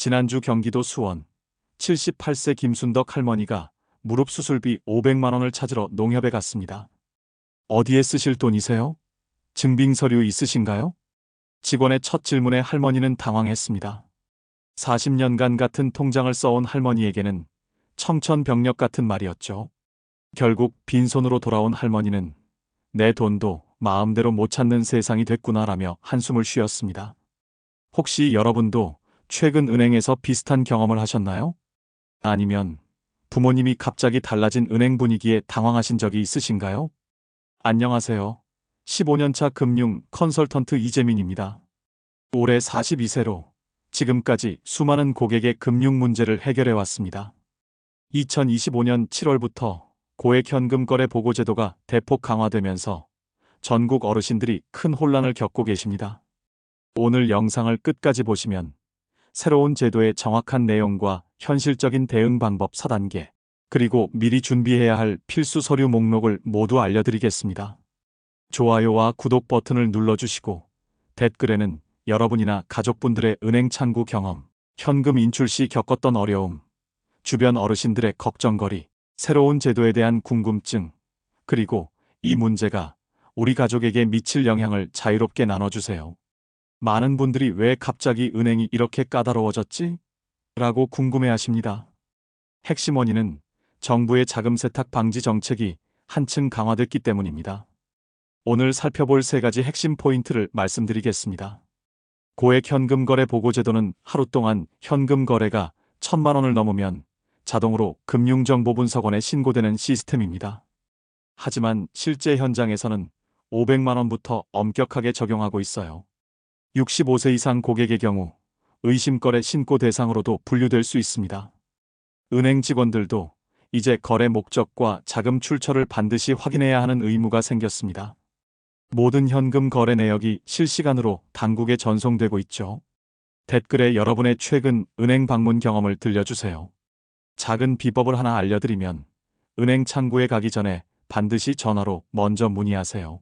지난주 경기도 수원 78세 김순덕 할머니가 무릎 수술비 500만 원을 찾으러 농협에 갔습니다. 어디에 쓰실 돈이세요? 증빙 서류 있으신가요? 직원의 첫 질문에 할머니는 당황했습니다. 40년간 같은 통장을 써온 할머니에게는 청천벽력 같은 말이었죠. 결국 빈손으로 돌아온 할머니는 내 돈도 마음대로 못 찾는 세상이 됐구나라며 한숨을 쉬었습니다. 혹시 여러분도 최근 은행에서 비슷한 경험을 하셨나요? 아니면 부모님이 갑자기 달라진 은행 분위기에 당황하신 적이 있으신가요? 안녕하세요. 15년차 금융 컨설턴트 이재민입니다. 올해 42세로 지금까지 수많은 고객의 금융 문제를 해결해 왔습니다. 2025년 7월부터 고액 현금 거래 보고 제도가 대폭 강화되면서 전국 어르신들이 큰 혼란을 겪고 계십니다. 오늘 영상을 끝까지 보시면 새로운 제도의 정확한 내용과 현실적인 대응 방법 4단계, 그리고 미리 준비해야 할 필수 서류 목록을 모두 알려드리겠습니다. 좋아요와 구독 버튼을 눌러주시고 댓글에는 여러분이나 가족분들의 은행 창구 경험, 현금 인출 시 겪었던 어려움, 주변 어르신들의 걱정거리, 새로운 제도에 대한 궁금증, 그리고 이 문제가 우리 가족에게 미칠 영향을 자유롭게 나눠주세요. 많은 분들이 왜 갑자기 은행이 이렇게 까다로워졌지? 라고 궁금해 하십니다. 핵심 원인은 정부의 자금 세탁 방지 정책이 한층 강화됐기 때문입니다. 오늘 살펴볼 세 가지 핵심 포인트를 말씀드리겠습니다. 고액 현금 거래 보고 제도는 하루 동안 현금 거래가 천만 원을 넘으면 자동으로 금융정보분석원에 신고되는 시스템입니다. 하지만 실제 현장에서는 500만 원부터 엄격하게 적용하고 있어요. 65세 이상 고객의 경우 의심거래 신고 대상으로도 분류될 수 있습니다. 은행 직원들도 이제 거래 목적과 자금 출처를 반드시 확인해야 하는 의무가 생겼습니다. 모든 현금 거래 내역이 실시간으로 당국에 전송되고 있죠. 댓글에 여러분의 최근 은행 방문 경험을 들려주세요. 작은 비법을 하나 알려드리면 은행 창구에 가기 전에 반드시 전화로 먼저 문의하세요.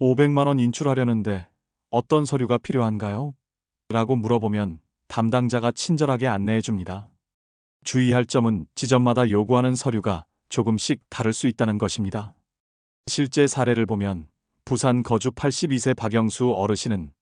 500만원 인출하려는데 어떤 서류가 필요한가요? 라고 물어보면 담당자가 친절하게 안내해 줍니다. 주의할 점은 지점마다 요구하는 서류가 조금씩 다를 수 있다는 것입니다. 실제 사례를 보면 부산 거주 82세 박영수 어르신은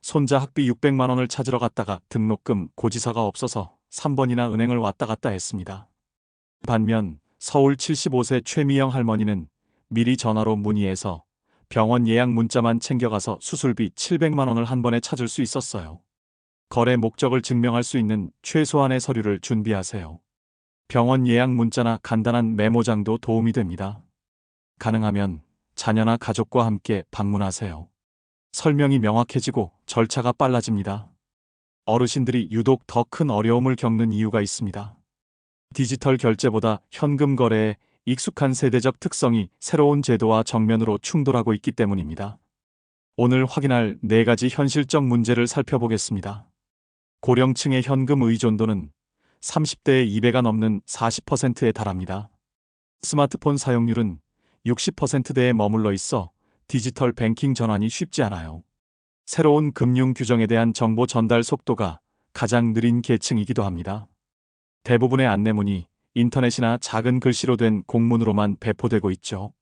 손자 학비 600만 원을 찾으러 갔다가 등록금 고지서가 없어서 3번이나 은행을 왔다 갔다 했습니다. 반면 서울 75세 최미영 할머니는 미리 전화로 문의해서 병원 예약 문자만 챙겨가서 수술비 700만 원을 한 번에 찾을 수 있었어요. 거래 목적을 증명할 수 있는 최소한의 서류를 준비하세요. 병원 예약 문자나 간단한 메모장도 도움이 됩니다. 가능하면 자녀나 가족과 함께 방문하세요. 설명이 명확해지고 절차가 빨라집니다. 어르신들이 유독 더 큰 어려움을 겪는 이유가 있습니다. 디지털 결제보다 현금 거래에 익숙한 세대적 특성이 새로운 제도와 정면으로 충돌하고 있기 때문입니다. 오늘 확인할 네 가지 현실적 문제를 살펴보겠습니다. 고령층의 현금 의존도는 30대의 2배가 넘는 40%에 달합니다. 스마트폰 사용률은 60%대에 머물러 있어 디지털 뱅킹 전환이 쉽지 않아요. 새로운 금융 규정에 대한 정보 전달 속도가 가장 느린 계층이기도 합니다. 대부분의 안내문이 인터넷이나 작은 글씨로 된 공문으로만 배포되고 있죠.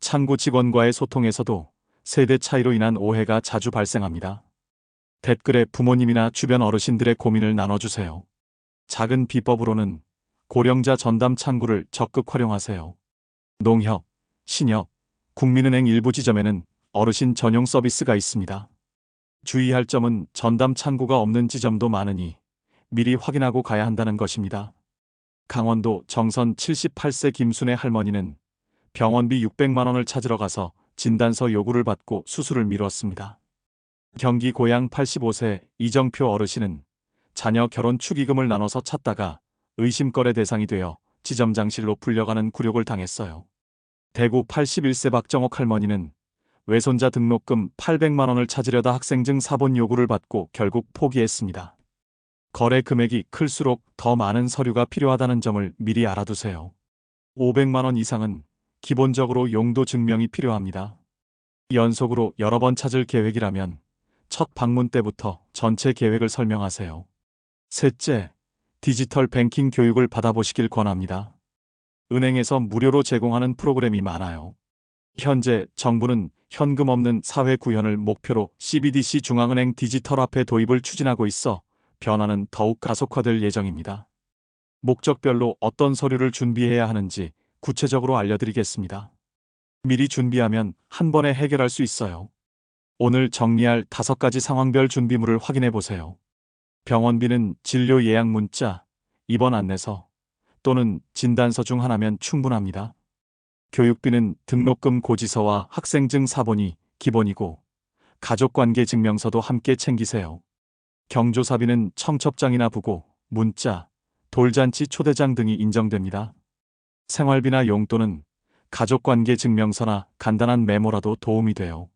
창구 직원과의 소통에서도 세대 차이로 인한 오해가 자주 발생합니다. 댓글에 부모님이나 주변 어르신들의 고민을 나눠주세요. 작은 비법으로는 고령자 전담 창구를 적극 활용하세요. 농협, 신협, 국민은행 일부 지점에는 어르신 전용 서비스가 있습니다. 주의할 점은 전담 창구가 없는 지점도 많으니 미리 확인하고 가야 한다는 것입니다. 강원도 정선 78세 김순애 할머니는 병원비 600만 원을 찾으러 가서 진단서 요구를 받고 수술을 미뤘습니다. 경기 고양 85세 이정표 어르신은 자녀 결혼 축의금을 나눠서 찾다가 의심거래 대상이 되어 지점장실로 불려가는 굴욕을 당했어요. 대구 81세 박정옥 할머니는 외손자 등록금 800만 원을 찾으려다 학생증 사본 요구를 받고 결국 포기했습니다. 거래 금액이 클수록 더 많은 서류가 필요하다는 점을 미리 알아두세요. 500만 원 이상은 기본적으로 용도 증명이 필요합니다. 연속으로 여러 번 찾을 계획이라면 첫 방문 때부터 전체 계획을 설명하세요. 셋째, 디지털 뱅킹 교육을 받아보시길 권합니다. 은행에서 무료로 제공하는 프로그램이 많아요. 현재 정부는 현금 없는 사회 구현을 목표로 CBDC 중앙은행 디지털 화폐 도입을 추진하고 있어 변화는 더욱 가속화될 예정입니다. 목적별로 어떤 서류를 준비해야 하는지 구체적으로 알려드리겠습니다. 미리 준비하면 한 번에 해결할 수 있어요. 오늘 정리할 다섯 가지 상황별 준비물을 확인해 보세요. 병원비는 진료 예약 문자, 입원 안내서 또는 진단서 중 하나면 충분합니다. 교육비는 등록금 고지서와 학생증 사본이 기본이고 가족관계 증명서도 함께 챙기세요. 경조사비는 청첩장이나 부고, 문자, 돌잔치 초대장 등이 인정됩니다. 생활비나 용돈은 가족관계 증명서나 간단한 메모라도 도움이 돼요.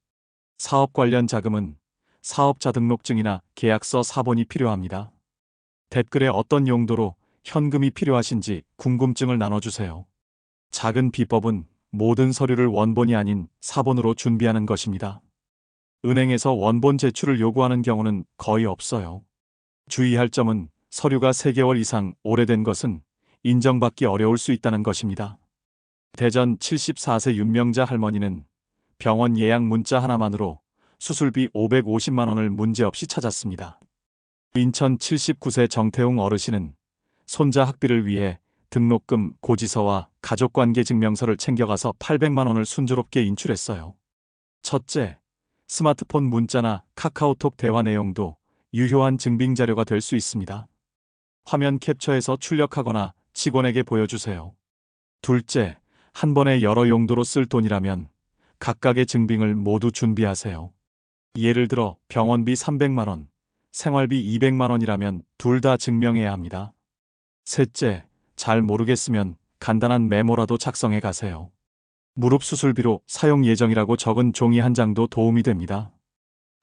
사업 관련 자금은 사업자 등록증이나 계약서 사본이 필요합니다. 댓글에 어떤 용도로 현금이 필요하신지 궁금증을 나눠주세요. 작은 비법은 모든 서류를 원본이 아닌 사본으로 준비하는 것입니다. 은행에서 원본 제출을 요구하는 경우는 거의 없어요. 주의할 점은 서류가 3개월 이상 오래된 것은 인정받기 어려울 수 있다는 것입니다. 대전 74세 윤명자 할머니는 병원 예약 문자 하나만으로 수술비 550만 원을 문제없이 찾았습니다. 인천 79세 정태웅 어르신은 손자 학비를 위해 등록금, 고지서와 가족관계 증명서를 챙겨가서 800만 원을 순조롭게 인출했어요. 첫째, 스마트폰 문자나 카카오톡 대화 내용도 유효한 증빙 자료가 될 수 있습니다. 화면 캡처해서 출력하거나 직원에게 보여주세요. 둘째, 한 번에 여러 용도로 쓸 돈이라면 각각의 증빙을 모두 준비하세요. 예를 들어 병원비 300만 원, 생활비 200만 원이라면 둘 다 증명해야 합니다. 셋째, 잘 모르겠으면 간단한 메모라도 작성해 가세요. 무릎 수술비로 사용 예정이라고 적은 종이 한 장도 도움이 됩니다.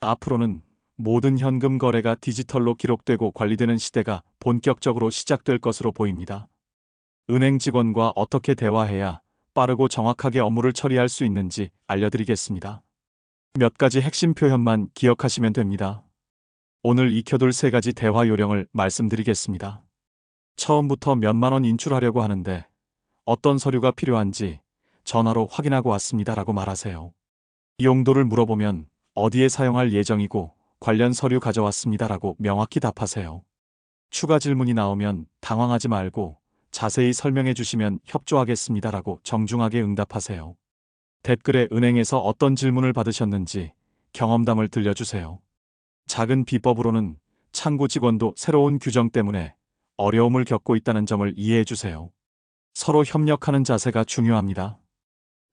앞으로는 모든 현금 거래가 디지털로 기록되고 관리되는 시대가 본격적으로 시작될 것으로 보입니다. 은행 직원과 어떻게 대화해야 빠르고 정확하게 업무를 처리할 수 있는지 알려드리겠습니다. 몇 가지 핵심 표현만 기억하시면 됩니다. 오늘 익혀둘 세 가지 대화 요령을 말씀드리겠습니다. 처음부터 몇만 원 인출하려고 하는데 어떤 서류가 필요한지 전화로 확인하고 왔습니다. 라고 말하세요. 용도를 물어보면 어디에 사용할 예정이고 관련 서류 가져왔습니다. 라고 명확히 답하세요. 추가 질문이 나오면 당황하지 말고 자세히 설명해 주시면 협조하겠습니다. 라고 정중하게 응답하세요. 댓글에 은행에서 어떤 질문을 받으셨는지 경험담을 들려주세요. 작은 비법으로는 창구 직원도 새로운 규정 때문에 어려움을 겪고 있다는 점을 이해해 주세요. 서로 협력하는 자세가 중요합니다.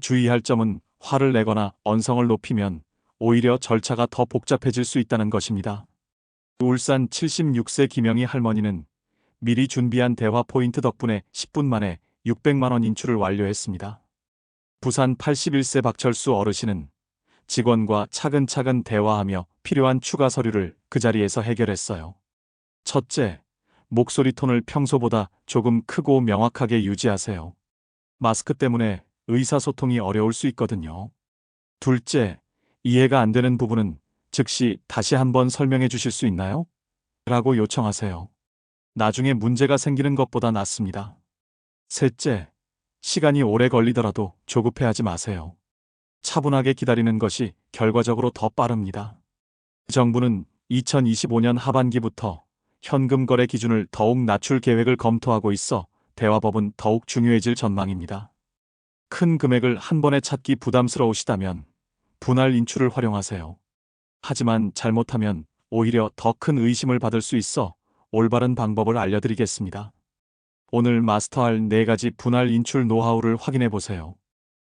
주의할 점은 화를 내거나 언성을 높이면 오히려 절차가 더 복잡해질 수 있다는 것입니다. 울산 76세 김영희 할머니는 미리 준비한 대화 포인트 덕분에 10분 만에 600만 원 인출을 완료했습니다. 부산 81세 박철수 어르신은 직원과 차근차근 대화하며 필요한 추가 서류를 그 자리에서 해결했어요. 첫째, 목소리 톤을 평소보다 조금 크고 명확하게 유지하세요. 마스크 때문에 의사소통이 어려울 수 있거든요. 둘째, 이해가 안 되는 부분은 즉시 다시 한번 설명해 주실 수 있나요? 라고 요청하세요. 나중에 문제가 생기는 것보다 낫습니다. 셋째, 시간이 오래 걸리더라도 조급해하지 마세요. 차분하게 기다리는 것이 결과적으로 더 빠릅니다. 정부는 2025년 하반기부터 현금 거래 기준을 더욱 낮출 계획을 검토하고 있어 대화법은 더욱 중요해질 전망입니다. 큰 금액을 한 번에 찾기 부담스러우시다면 분할 인출을 활용하세요. 하지만 잘못하면 오히려 더 큰 의심을 받을 수 있어 올바른 방법을 알려드리겠습니다. 오늘 마스터할 네 가지 분할 인출 노하우를 확인해 보세요.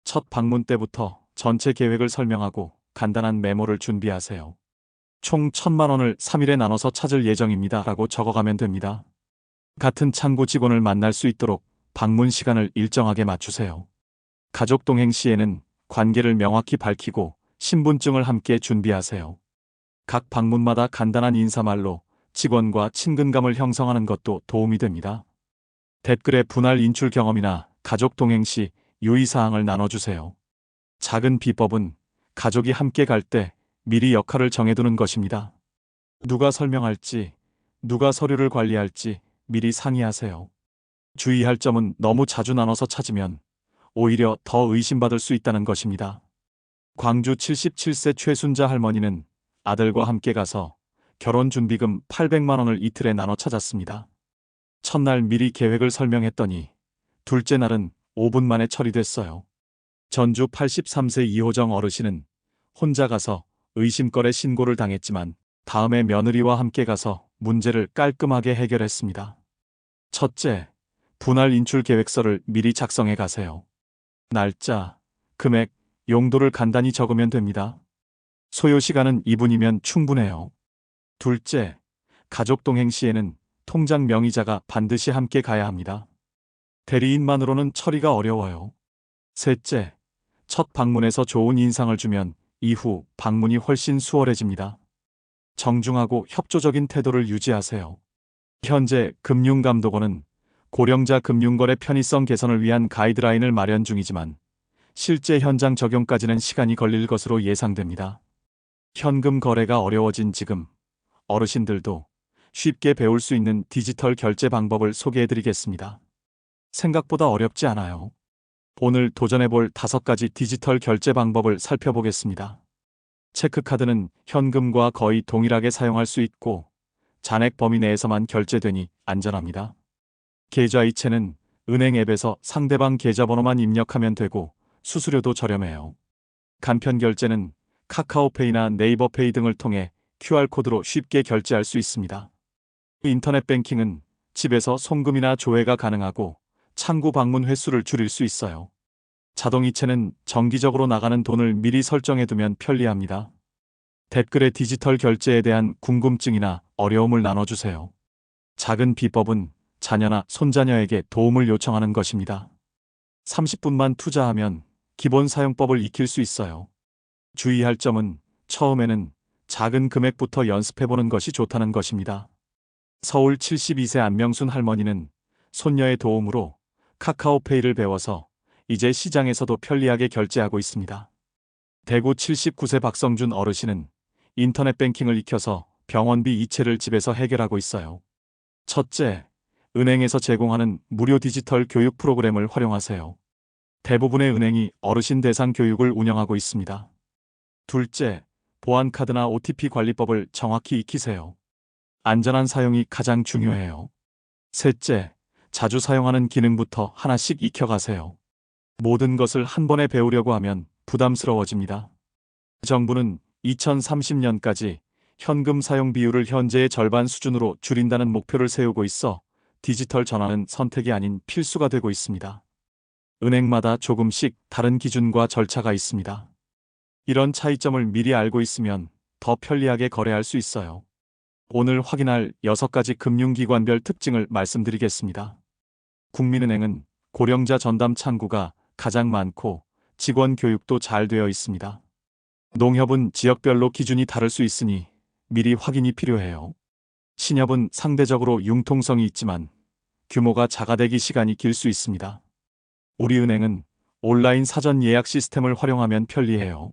첫 방문 때부터 전체 계획을 설명하고 간단한 메모를 준비하세요. 총 천만 원을 3일에 나눠서 찾을 예정입니다. 라고 적어가면 됩니다. 같은 창구 직원을 만날 수 있도록 방문 시간을 일정하게 맞추세요. 가족 동행 시에는 관계를 명확히 밝히고 신분증을 함께 준비하세요. 각 방문마다 간단한 인사말로 직원과 친근감을 형성하는 것도 도움이 됩니다. 댓글에 분할 인출 경험이나 가족 동행 시 유의사항을 나눠주세요. 작은 비법은 가족이 함께 갈 때 미리 역할을 정해두는 것입니다. 누가 설명할지, 누가 서류를 관리할지 미리 상의하세요. 주의할 점은 너무 자주 나눠서 찾으면 오히려 더 의심받을 수 있다는 것입니다. 광주 77세 최순자 할머니는 아들과 함께 가서 결혼 준비금 800만 원을 이틀에 나눠 찾았습니다. 첫날 미리 계획을 설명했더니 둘째 날은 5분 만에 처리됐어요. 전주 83세 이호정 어르신은 혼자 가서 의심거래 신고를 당했지만 다음에 며느리와 함께 가서 문제를 깔끔하게 해결했습니다. 첫째, 분할 인출 계획서를 미리 작성해 가세요. 날짜, 금액, 용도를 간단히 적으면 됩니다. 소요 시간은 2분이면 충분해요. 둘째, 가족 동행 시에는 통장 명의자가 반드시 함께 가야 합니다. 대리인만으로는 처리가 어려워요. 셋째, 첫 방문에서 좋은 인상을 주면 이후 방문이 훨씬 수월해집니다. 정중하고 협조적인 태도를 유지하세요. 현재 금융감독원은 고령자 금융거래 편의성 개선을 위한 가이드라인을 마련 중이지만 실제 현장 적용까지는 시간이 걸릴 것으로 예상됩니다. 현금 거래가 어려워진 지금 어르신들도 쉽게 배울 수 있는 디지털 결제 방법을 소개해 드리겠습니다. 생각보다 어렵지 않아요. 오늘 도전해 볼 다섯 가지 디지털 결제 방법을 살펴보겠습니다. 체크카드는 현금과 거의 동일하게 사용할 수 있고 잔액 범위 내에서만 결제되니 안전합니다. 계좌이체는 은행 앱에서 상대방 계좌번호만 입력하면 되고 수수료도 저렴해요. 간편 결제는 카카오페이나 네이버페이 등을 통해 QR코드로 쉽게 결제할 수 있습니다. 인터넷 뱅킹은 집에서 송금이나 조회가 가능하고 창구 방문 횟수를 줄일 수 있어요. 자동이체는 정기적으로 나가는 돈을 미리 설정해두면 편리합니다. 댓글에 디지털 결제에 대한 궁금증이나 어려움을 나눠주세요. 작은 비법은 자녀나 손자녀에게 도움을 요청하는 것입니다. 30분만 투자하면 기본 사용법을 익힐 수 있어요. 주의할 점은 처음에는 작은 금액부터 연습해보는 것이 좋다는 것입니다. 서울 72세 안명순 할머니는 손녀의 도움으로 카카오페이를 배워서 이제 시장에서도 편리하게 결제하고 있습니다. 대구 79세 박성준 어르신은 인터넷 뱅킹을 익혀서 병원비 이체를 집에서 해결하고 있어요. 첫째, 은행에서 제공하는 무료 디지털 교육 프로그램을 활용하세요. 대부분의 은행이 어르신 대상 교육을 운영하고 있습니다. 둘째, 보안카드나 OTP 관리법을 정확히 익히세요. 안전한 사용이 가장 중요해요. 셋째, 자주 사용하는 기능부터 하나씩 익혀가세요. 모든 것을 한 번에 배우려고 하면 부담스러워집니다. 정부는 2030년까지 현금 사용 비율을 현재의 절반 수준으로 줄인다는 목표를 세우고 있어 디지털 전환은 선택이 아닌 필수가 되고 있습니다. 은행마다 조금씩 다른 기준과 절차가 있습니다. 이런 차이점을 미리 알고 있으면 더 편리하게 거래할 수 있어요. 오늘 확인할 6가지 금융기관별 특징을 말씀드리겠습니다. 국민은행은 고령자 전담 창구가 가장 많고 직원 교육도 잘 되어 있습니다. 농협은 지역별로 기준이 다를 수 있으니 미리 확인이 필요해요. 신협은 상대적으로 융통성이 있지만 규모가 작아되기 시간이 길 수 있습니다. 우리은행은 온라인 사전 예약 시스템을 활용하면 편리해요.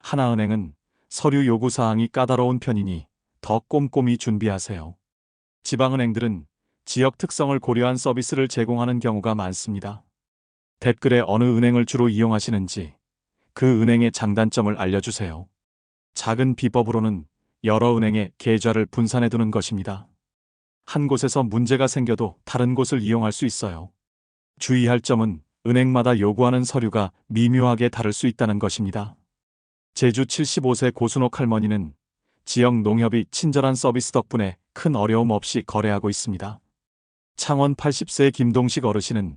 하나은행은 서류 요구 사항이 까다로운 편이니 더 꼼꼼히 준비하세요. 지방은행들은 지역 특성을 고려한 서비스를 제공하는 경우가 많습니다. 댓글에 어느 은행을 주로 이용하시는지 그 은행의 장단점을 알려주세요. 작은 비법으로는 여러 은행의 계좌를 분산해 두는 것입니다. 한 곳에서 문제가 생겨도 다른 곳을 이용할 수 있어요. 주의할 점은 은행마다 요구하는 서류가 미묘하게 다를 수 있다는 것입니다. 제주 75세 고순옥 할머니는 지역 농협이 친절한 서비스 덕분에 큰 어려움 없이 거래하고 있습니다. 창원 80세 김동식 어르신은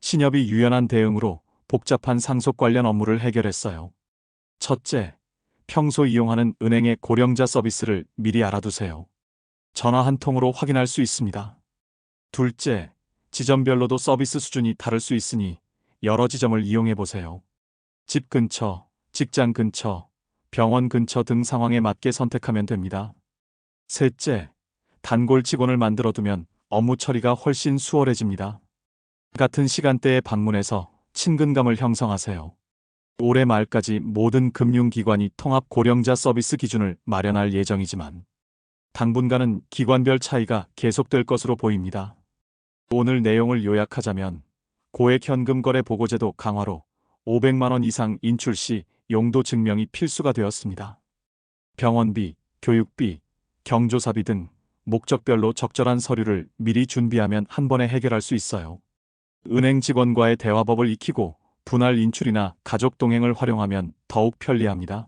신협이 유연한 대응으로 복잡한 상속 관련 업무를 해결했어요. 첫째, 평소 이용하는 은행의 고령자 서비스를 미리 알아두세요. 전화 한 통으로 확인할 수 있습니다. 둘째, 지점별로도 서비스 수준이 다를 수 있으니 여러 지점을 이용해 보세요. 집 근처, 직장 근처, 병원 근처 등 상황에 맞게 선택하면 됩니다. 셋째, 단골 직원을 만들어 두면 업무 처리가 훨씬 수월해집니다. 같은 시간대에 방문해서 친근감을 형성하세요. 올해 말까지 모든 금융기관이 통합 고령자 서비스 기준을 마련할 예정이지만 당분간은 기관별 차이가 계속될 것으로 보입니다. 오늘 내용을 요약하자면 고액 현금 거래 보고제도 강화로 500만 원 이상 인출 시 용도 증명이 필수가 되었습니다. 병원비, 교육비, 경조사비 등 목적별로 적절한 서류를 미리 준비하면 한 번에 해결할 수 있어요. 은행 직원과의 대화법을 익히고 분할 인출이나 가족 동행을 활용하면 더욱 편리합니다.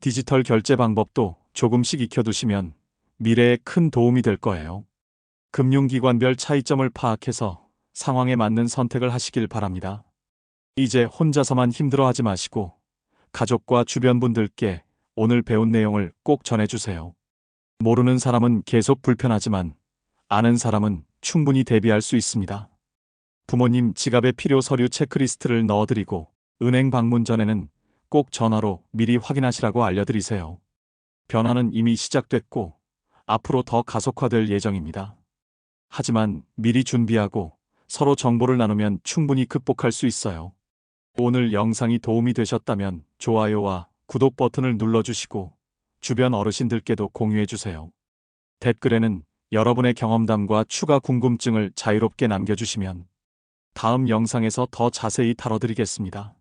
디지털 결제 방법도 조금씩 익혀두시면 미래에 큰 도움이 될 거예요. 금융기관별 차이점을 파악해서 상황에 맞는 선택을 하시길 바랍니다. 이제 혼자서만 힘들어하지 마시고 가족과 주변 분들께 오늘 배운 내용을 꼭 전해주세요. 모르는 사람은 계속 불편하지만 아는 사람은 충분히 대비할 수 있습니다. 부모님 지갑에 필요 서류 체크리스트를 넣어드리고 은행 방문 전에는 꼭 전화로 미리 확인하시라고 알려드리세요. 변화는 이미 시작됐고 앞으로 더 가속화될 예정입니다. 하지만 미리 준비하고 서로 정보를 나누면 충분히 극복할 수 있어요. 오늘 영상이 도움이 되셨다면 좋아요와 구독 버튼을 눌러주시고 주변 어르신들께도 공유해주세요. 댓글에는 여러분의 경험담과 추가 궁금증을 자유롭게 남겨주시면 다음 영상에서 더 자세히 다뤄드리겠습니다.